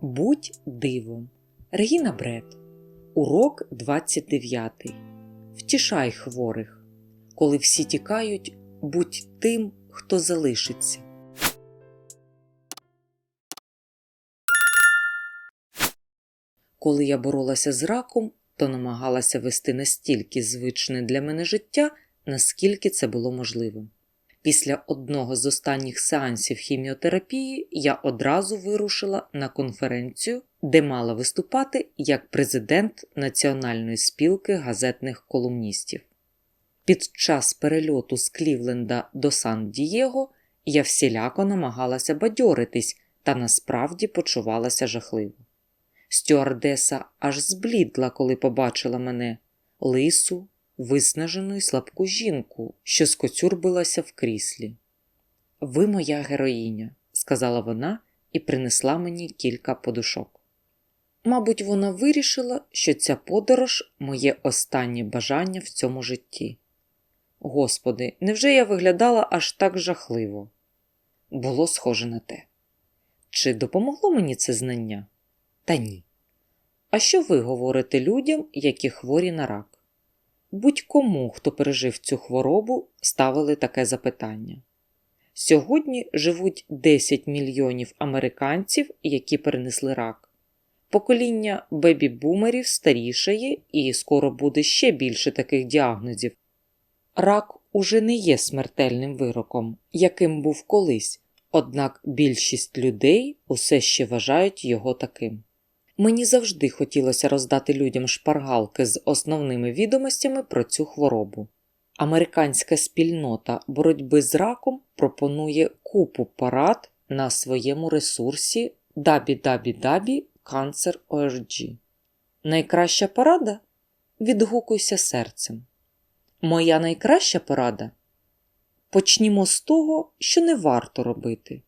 Будь дивом. Регіна Бред. Урок 29. Втішай хворих. Коли всі тікають, будь тим, хто залишиться. Коли я боролася з раком, то намагалася вести настільки звичне для мене життя, наскільки це було можливим. Після одного з останніх сеансів хіміотерапії я одразу вирушила на конференцію, де мала виступати як президент Національної спілки газетних колумністів. Під час перельоту з Клівленда до Сан-Дієго я всіляко намагалася бадьоритись та насправді почувалася жахливо. Стюардеса аж зблідла, коли побачила мене лису, виснажену й слабку жінку, що скоцюрбилася в кріслі. Ви моя героїня, сказала вона і принесла мені кілька подушок. Мабуть, вона вирішила, що ця подорож моє останнє бажання в цьому житті. Господи, невже я виглядала аж так жахливо? Було схоже на те. Чи допомогло мені це знання? Та ні. А що ви говорите людям, які хворі на рак? Будь-кому, хто пережив цю хворобу, ставили таке запитання. Сьогодні живуть 10 мільйонів американців, які перенесли рак. Покоління бебі-бумерів старішає і скоро буде ще більше таких діагнозів. Рак уже не є смертельним вироком, яким був колись, однак більшість людей усе ще вважають його таким. Мені завжди хотілося роздати людям шпаргалки з основними відомостями про цю хворобу. Американська спільнота боротьби з раком пропонує купу парад на своєму ресурсі www.cancer.org. Найкраща порада? Відгукуйся серцем. Моя найкраща порада? Почнімо з того, що не варто робити.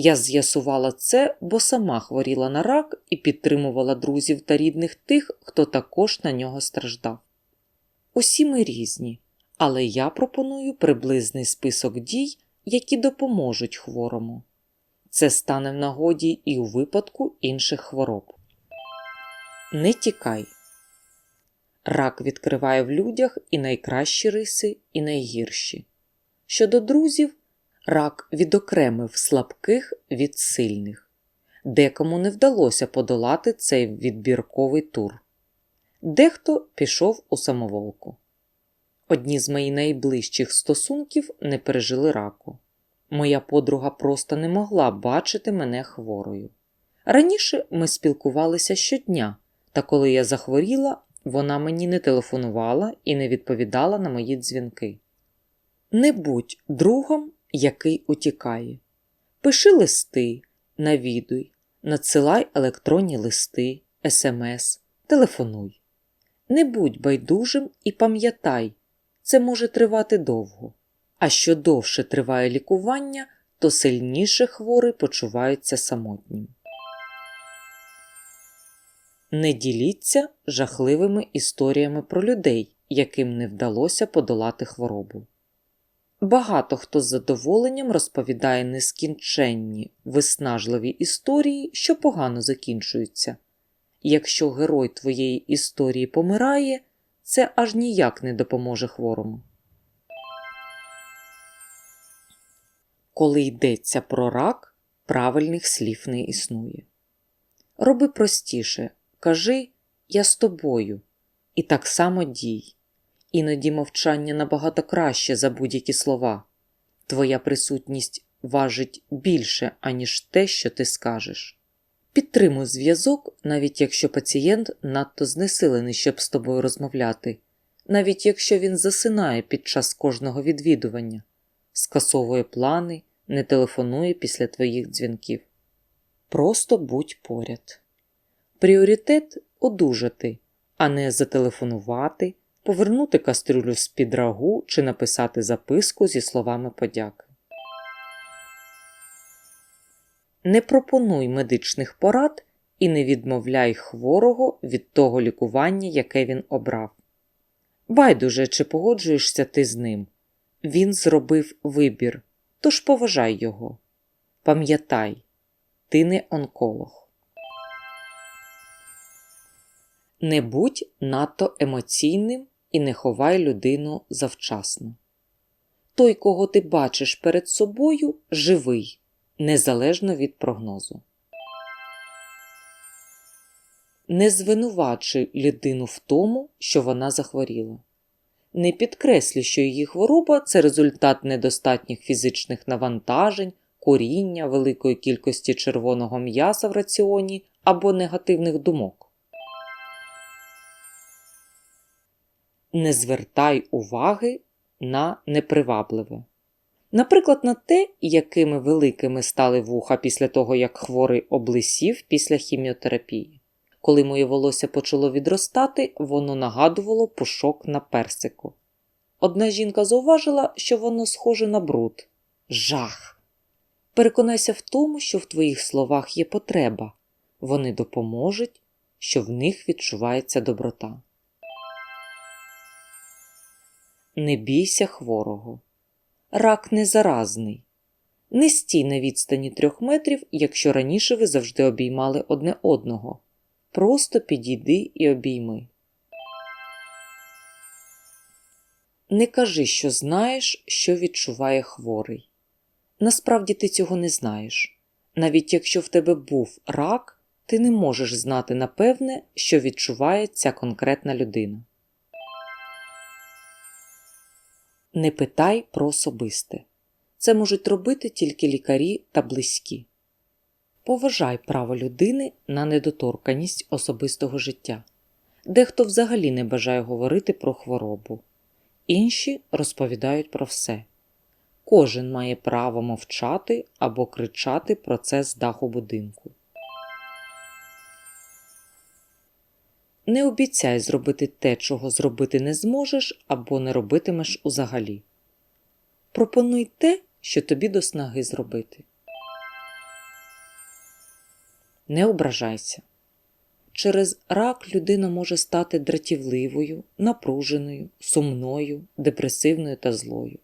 Я з'ясувала це, бо сама хворіла на рак і підтримувала друзів та рідних тих, хто також на нього страждав. Усі ми різні, але я пропоную приблизний список дій, які допоможуть хворому. Це стане в нагоді і у випадку інших хвороб. Не тікай. Рак відкриває в людях і найкращі риси, і найгірші. Щодо друзів, рак відокремив слабких від сильних. Декому не вдалося подолати цей відбірковий тур. Дехто пішов у самоволку. Одні з моїх найближчих стосунків не пережили раку. Моя подруга просто не могла бачити мене хворою. Раніше ми спілкувалися щодня, та коли я захворіла, вона мені не телефонувала і не відповідала на мої дзвінки. Не будь другом, який утікає. Пиши листи, навідуй, надсилай електронні листи, смс, телефонуй. Не будь байдужим і пам'ятай, це може тривати довго. А що довше триває лікування, то сильніше хворий почувається самотнім. Не діліться жахливими історіями про людей, яким не вдалося подолати хворобу. Багато хто з задоволенням розповідає нескінченні, виснажливі історії, що погано закінчуються. Якщо герой твоєї історії помирає, це аж ніяк не допоможе хворому. Коли йдеться про рак, правильних слів не існує. Роби простіше, кажи Я з тобою, і так само дій. Іноді мовчання набагато краще за будь-які слова. Твоя присутність важить більше, аніж те, що ти скажеш. Підтримуй зв'язок, навіть якщо пацієнт надто знесилений, щоб з тобою розмовляти, навіть якщо він засинає під час кожного відвідування, скасовує плани, не телефонує після твоїх дзвінків. Просто будь поряд. Пріоритет одужати, а не зателефонувати повернути кастрюлю з-під рагу чи написати записку зі словами подяки. Не пропонуй медичних порад і не відмовляй хворого від того лікування, яке він обрав. Байдуже, чи погоджуєшся ти з ним. Він зробив вибір, тож поважай його. Пам'ятай, ти не онколог. Не будь надто емоційним і не ховай людину завчасно. Той, кого ти бачиш перед собою, живий, незалежно від прогнозу. Не звинувачуй людину в тому, що вона захворіла. Не підкреслюй, що її хвороба це результат недостатніх фізичних навантажень, куріння, великої кількості червоного м'яса в раціоні або негативних думок. Не звертай уваги на непривабливе. Наприклад, на те, якими великими стали вуха після того, як хворий облисів після хіміотерапії. Коли моє волосся почало відростати, воно нагадувало пушок на персику. Одна жінка зауважила, що воно схоже на бруд. Жах! Переконайся в тому, що в твоїх словах є потреба. Вони допоможуть, що в них відчувається доброта. Не бійся хворого. Рак не заразний. Не стій на відстані трьох метрів, якщо раніше ви завжди обіймали одне одного. Просто підійди і обійми. Не кажи, що знаєш, що відчуває хворий. Насправді ти цього не знаєш. Навіть якщо в тебе був рак, ти не можеш знати напевне, що відчуває ця конкретна людина. Не питай про особисте. Це можуть робити тільки лікарі та близькі. Поважай право людини на недоторканість особистого життя. Дехто взагалі не бажає говорити про хворобу, інші розповідають про все. Кожен має право мовчати або кричати про це з даху будинку. Не обіцяй зробити те, чого зробити не зможеш або не робитимеш узагалі. Пропонуй те, що тобі до снаги зробити. Не ображайся. Через рак людина може стати дратівливою, напруженою, сумною, депресивною та злою.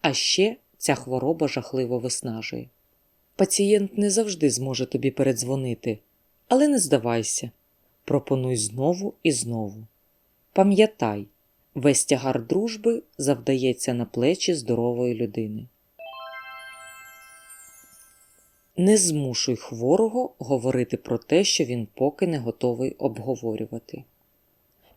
А ще ця хвороба жахливо виснажує. Пацієнт не завжди зможе тобі передзвонити, але не здавайся. Пропонуй знову і знову. Пам'ятай, весь тягар дружби завдається на плечі здорової людини. Не змушуй хворого говорити про те, що він поки не готовий обговорювати.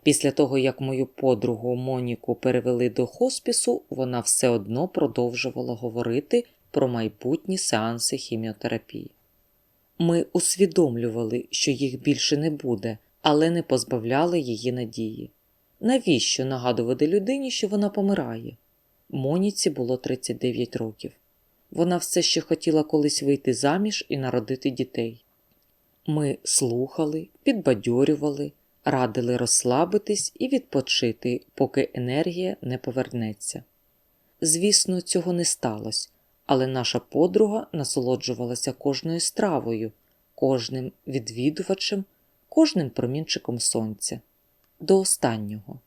Після того, як мою подругу Моніку перевели до хоспісу, вона все одно продовжувала говорити про майбутні сеанси хіміотерапії. Ми усвідомлювали, що їх більше не буде, але не позбавляли її надії. Навіщо нагадувати людині, що вона помирає? Моніці було 39 років. Вона все ще хотіла колись вийти заміж і народити дітей. Ми слухали, підбадьорювали, радили розслабитись і відпочити, поки енергія не повернеться. Звісно, цього не сталося, але наша подруга насолоджувалася кожною стравою, кожним відвідувачем, кожним промінчиком сонця. До останнього.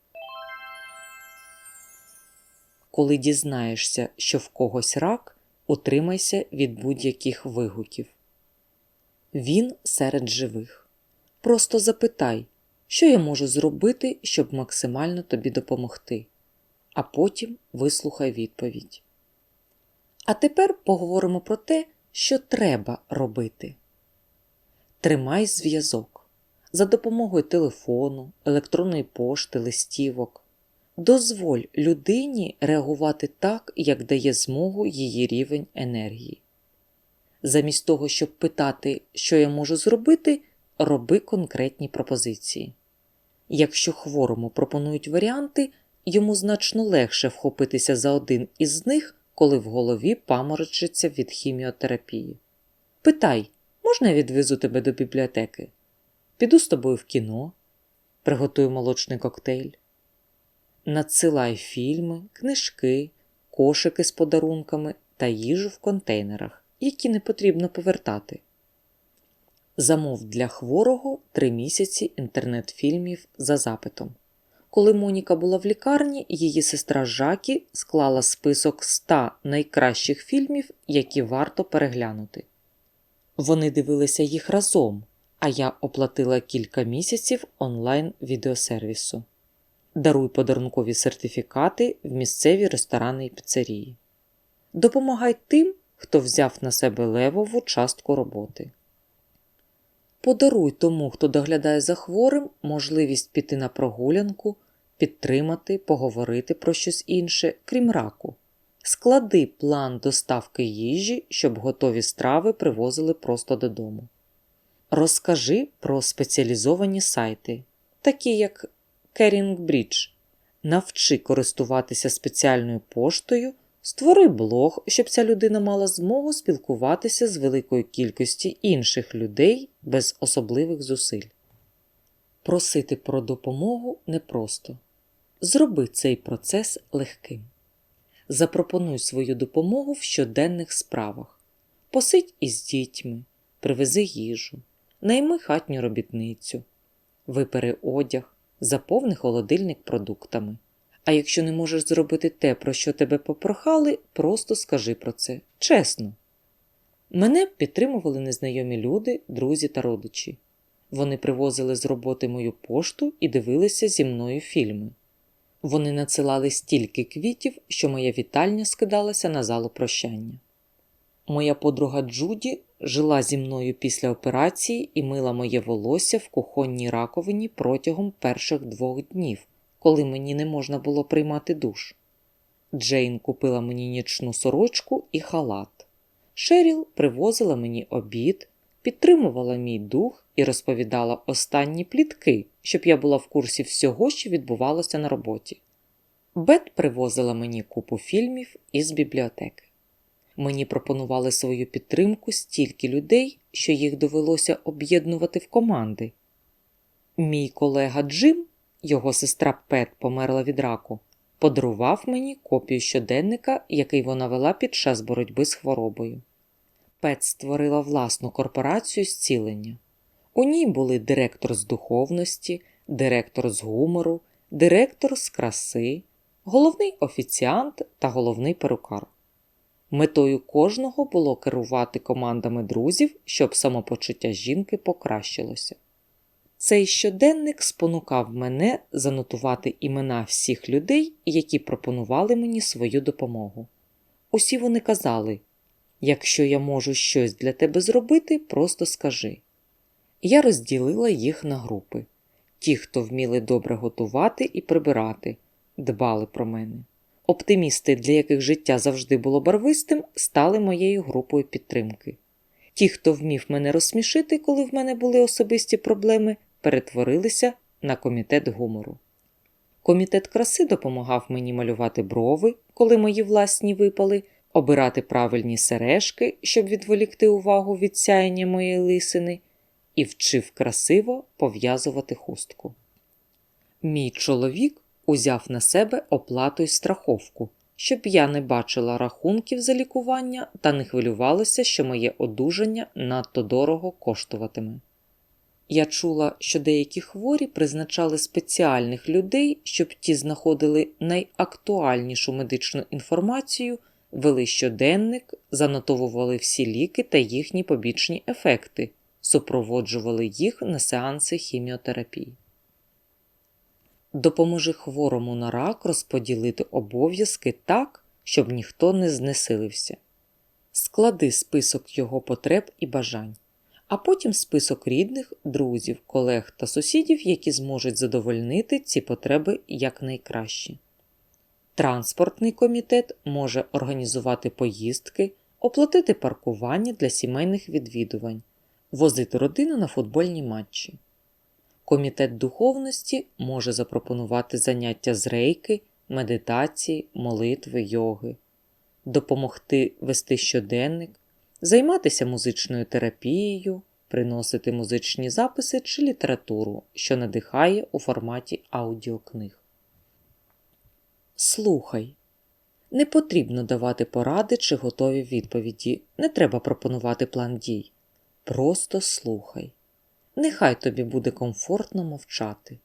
Коли дізнаєшся, що в когось рак, утримайся від будь-яких вигуків. Він серед живих. Просто запитай, що я можу зробити, щоб максимально тобі допомогти, а потім вислухай відповідь. А тепер поговоримо про те, що треба робити. Тримай зв'язок за допомогою телефону, електронної пошти, листівок. Дозволь людині реагувати так, як дає змогу її рівень енергії. Замість того, щоб питати, що я можу зробити, роби конкретні пропозиції. Якщо хворому пропонують варіанти, йому значно легше вхопитися за один із них, коли в голові паморочиться від хіміотерапії. Питай, можна я відвезу тебе до бібліотеки? Піду з тобою в кіно, приготую молочний коктейль. Надсилай фільми, книжки, кошики з подарунками та їжу в контейнерах, які не потрібно повертати. Замов для хворого три місяці інтернет-фільмів за запитом. Коли Моніка була в лікарні, її сестра Жакі склала список 100 найкращих фільмів, які варто переглянути. Вони дивилися їх разом, а я оплатила кілька місяців онлайн відеосервісу. Даруй подарункові сертифікати в місцеві ресторани і піцерії. Допомагай тим, хто взяв на себе левову частку роботи. Подаруй тому, хто доглядає за хворим, можливість піти на прогулянку, підтримати, поговорити про щось інше, крім раку. Склади план доставки їжі, щоб готові страви привозили просто додому. Розкажи про спеціалізовані сайти, такі як Bridge. Навчи користуватися спеціальною поштою, створи блог, щоб ця людина мала змогу спілкуватися з великою кількістю інших людей без особливих зусиль. Просити про допомогу непросто. Зроби цей процес легким. Запропонуй свою допомогу в щоденних справах. Посидь із дітьми, привези їжу, найми хатню робітницю, випери одяг, заповни холодильник продуктами. А якщо не можеш зробити те, про що тебе попрохали, просто скажи про це чесно. Мене підтримували незнайомі люди, друзі та родичі. Вони привозили з роботи мою пошту і дивилися зі мною фільми. Вони надсилали стільки квітів, що моя вітальня скидалася на залу прощання. Моя подруга Джуді жила зі мною після операції і мила моє волосся в кухонній раковині протягом перших двох днів, коли мені не можна було приймати душ. Джейн купила мені нічну сорочку і халат. Шеріл привозила мені обід, підтримувала мій дух і розповідала останні плітки, щоб я була в курсі всього, що відбувалося на роботі. Бет привозила мені купу фільмів із бібліотеки. Мені пропонували свою підтримку стільки людей, що їх довелося об'єднувати в команди. Мій колега Джим, його сестра Пет померла від раку, подарував мені копію щоденника, який вона вела під час боротьби з хворобою. Пет створила власну корпорацію зцілення. У ній були директор з духовності, директор з гумору, директор з краси, головний офіціант та головний перукар. Метою кожного було керувати командами друзів, щоб самопочуття жінки покращилося. Цей щоденник спонукав мене занотувати імена всіх людей, які пропонували мені свою допомогу. Усі вони казали: якщо я можу щось для тебе зробити, просто скажи. Я розділила їх на групи ті, хто вміли добре готувати і прибирати, дбали про мене. Оптимісти, для яких життя завжди було барвистим, стали моєю групою підтримки. Ті, хто вмів мене розсмішити, коли в мене були особисті проблеми, перетворилися на комітет гумору. Комітет краси допомагав мені малювати брови, коли мої власні випали, обирати правильні сережки, щоб відволікти увагу від сяєння моєї лисини, і вчив красиво пов'язувати хустку. Мій чоловік узяв на себе оплату й страховку, щоб я не бачила рахунків за лікування та не хвилювалася, що моє одужання надто дорого коштуватиме. Я чула, що деякі хворі призначали спеціальних людей, щоб ті знаходили найактуальнішу медичну інформацію, вели щоденник, занотовували всі ліки та їхні побічні ефекти, супроводжували їх на сеанси хіміотерапії. Допоможи хворому на рак розподілити обов'язки так, щоб ніхто не знесилився. Склади список його потреб і бажань, а потім список рідних, друзів, колег та сусідів, які зможуть задовольнити ці потреби якнайкраще. Транспортний комітет може організувати поїздки, оплатити паркування для сімейних відвідувань, возити родину на футбольні матчі. Комітет духовності може запропонувати заняття з рейки, медитації, молитви, йоги, допомогти вести щоденник, займатися музичною терапією, приносити музичні записи чи літературу, що надихає у форматі аудіокниг. Слухай. Не потрібно давати поради чи готові відповіді, не треба пропонувати план дій. Просто слухай. Нехай тобі буде комфортно мовчати.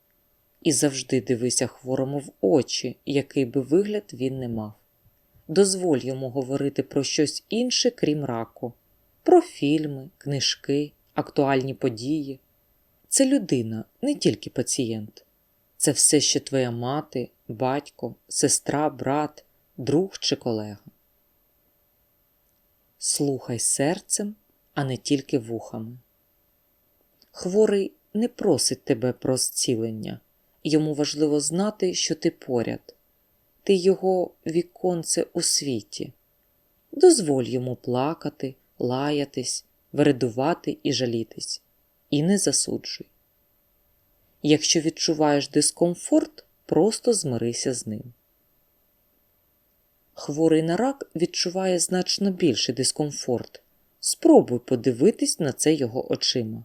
І завжди дивися хворому в очі, який би вигляд він не мав. Дозволь йому говорити про щось інше, крім раку, про фільми, книжки актуальні події. Це людина, не тільки пацієнт. Це все ще твоя мати, батько, сестра, брат, друг чи колега. Слухай серцем, а не тільки вухами. Хворий не просить тебе про зцілення, йому важливо знати, що ти поряд, ти його віконце у світі. Дозволь йому плакати, лаятись, вередувати і жалітись, і не засуджуй. Якщо відчуваєш дискомфорт, просто змирися з ним. Хворий на рак відчуває значно більший дискомфорт. Спробуй подивитись на це його очима.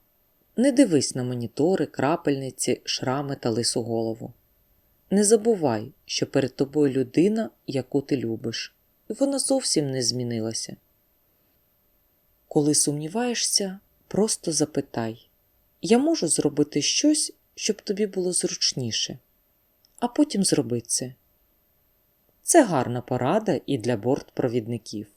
Не дивись на монітори, крапельниці, шрами та лису голову. Не забувай, що перед тобою людина, яку ти любиш, і вона зовсім не змінилася. Коли сумніваєшся, просто запитай Я можу зробити щось, щоб тобі було зручніше, а потім зроби це. Це гарна порада і для бортпровідників.